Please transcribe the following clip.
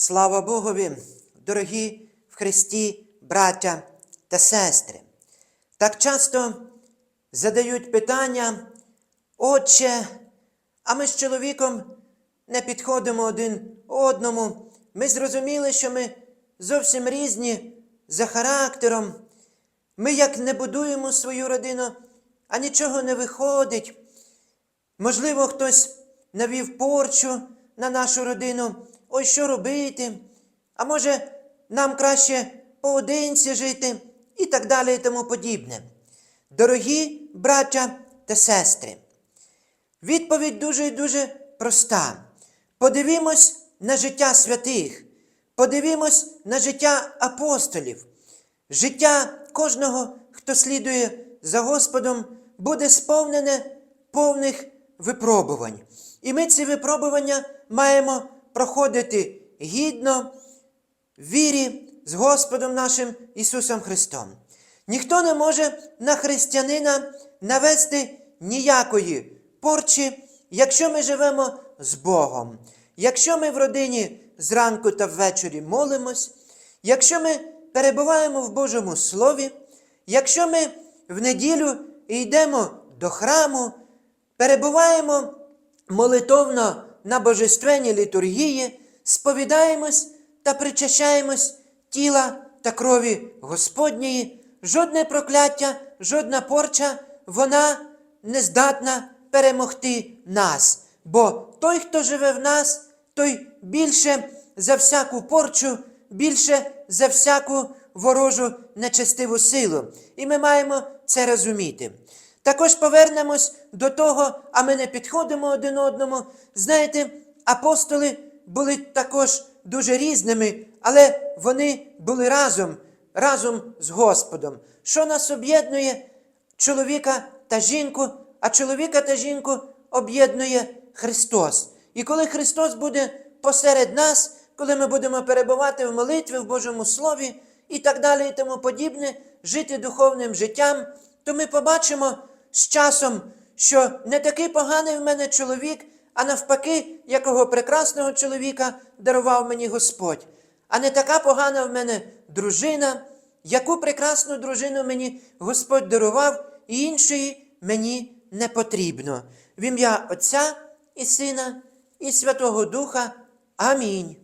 Слава Богові, дорогі в Христі браття та сестри. Так часто задають питання, Отче, а ми з чоловіком не підходимо один одному. Ми зрозуміли, що ми зовсім різні за характером. Ми як не будуємо свою родину, а нічого не виходить. Можливо, хтось навів порчу на нашу родину. Ой, що робити? А може, нам краще поодинці жити і так далі і тому подібне. Дорогі браття та сестри, відповідь дуже і дуже проста. Подивімось на життя святих, подивімось на життя апостолів. Життя кожного, хто слідує за Господом, буде сповнене повних випробувань. І ми ці випробування маємо проходити гідно, вірі з Господом нашим Ісусом Христом. Ніхто не може на християнина навести ніякої порчі, якщо ми живемо з Богом, якщо ми в родині зранку та ввечері молимось, якщо ми перебуваємо в Божому Слові, якщо ми в неділю йдемо до храму, перебуваємо молитовно на божественній літургії, сповідаємось та причащаємось тіла та крові Господньої, жодне прокляття, жодна порча, вона не здатна перемогти нас. Бо той, хто живе в нас, той більше за всяку порчу, більше за всяку ворожу нечестиву силу. І ми маємо це розуміти. Також повернемось до того, а ми не підходимо один одному. Знаєте, апостоли були також дуже різними, але вони були разом, разом з Господом. Що нас об'єднує чоловіка та жінку, а чоловіка та жінку об'єднує Христос. І коли Христос буде посеред нас, коли ми будемо перебувати в молитві, в Божому Слові і так далі, і тому подібне, жити духовним життям, то ми побачимо з часом, що не такий поганий в мене чоловік, а навпаки, якого прекрасного чоловіка дарував мені Господь, а не така погана в мене дружина, яку прекрасну дружину мені Господь дарував, і іншої мені не потрібно. В ім'я Отця і Сина, і Святого Духа. Амінь.